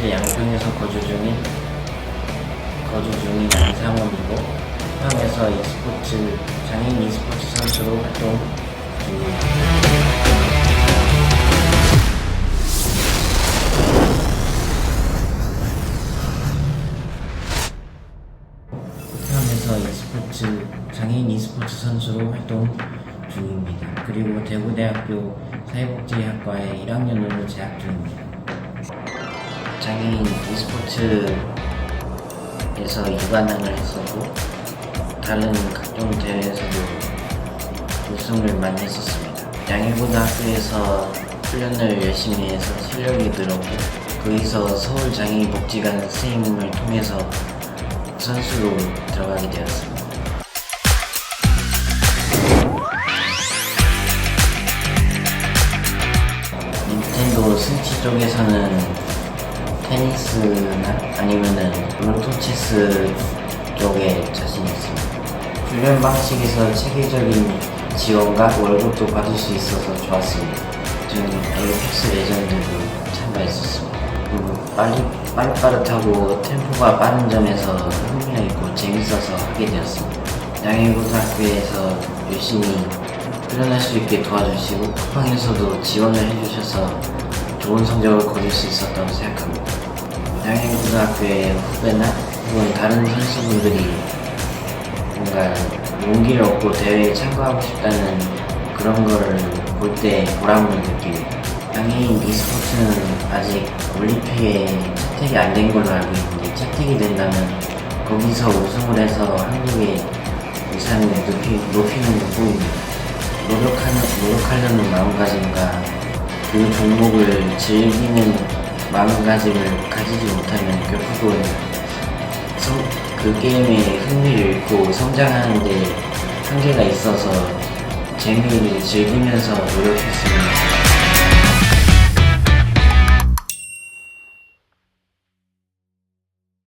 현재 양평에서 거주 중인 거주 중인 양상원이고 포항에서 e스포츠 장애인 e스포츠 선수로 활동 중입니다. e스포츠 장애인 e스포츠 선수로 활동 중입니다. 그리고 대구대학교 사회복지학과에 1학년으로 재학 중입니다. 장애인 e스포츠에서 2관왕을 했었고 다른 각종 대회에서도 우승을 많이 했었습니다. 양일고등학교에서 훈련을 열심히 해서 실력이 늘었고 거기서 서울 장애인 복지관 선생님을 통해서 선수로 들어가게 되었습니다. 닌텐도 스위치 쪽에서는 테니스나 아니면은 로토 체스 쪽에 자신 있습니다. 훈련 방식에서 체계적인 지원과 월급도 받을 수 있어서 좋았습니다. 저는 에이펙스 레전드도 참가했었습니다. 그리고 빨리 빠릿빠릿하고 템포가 빠른 점에서 흥미가 있고 재밌어서 하게 되었습니다. 양해고등학교에서 열심히 훈련할 수 있게 도와주시고 쿠팡에서도 지원을 해주셔서 좋은 성적을 거둘 수 있었다고 생각합니다. 양해고등학교의 후배나 혹은 다른 선수분들이 뭔가 용기를 얻고 대회에 참가하고 싶다는 그런 거를 볼 때 보람을 느낍니다. 장애인 e스포츠는 아직 올림픽에 채택이 안 된 걸로 알고 있는데 채택이 된다면 거기서 우승을 해서 한국의 위상을 높이, 높이는 것뿐입니다. 노력하는, 노력하려는 마음가짐과 그 종목을 즐기는 마음가짐을 가지지 못하면 결국은 성, 그 게임에 흥미를 잃고 성장하는데 한계가 있어서 재미를 즐기면서 노력했으면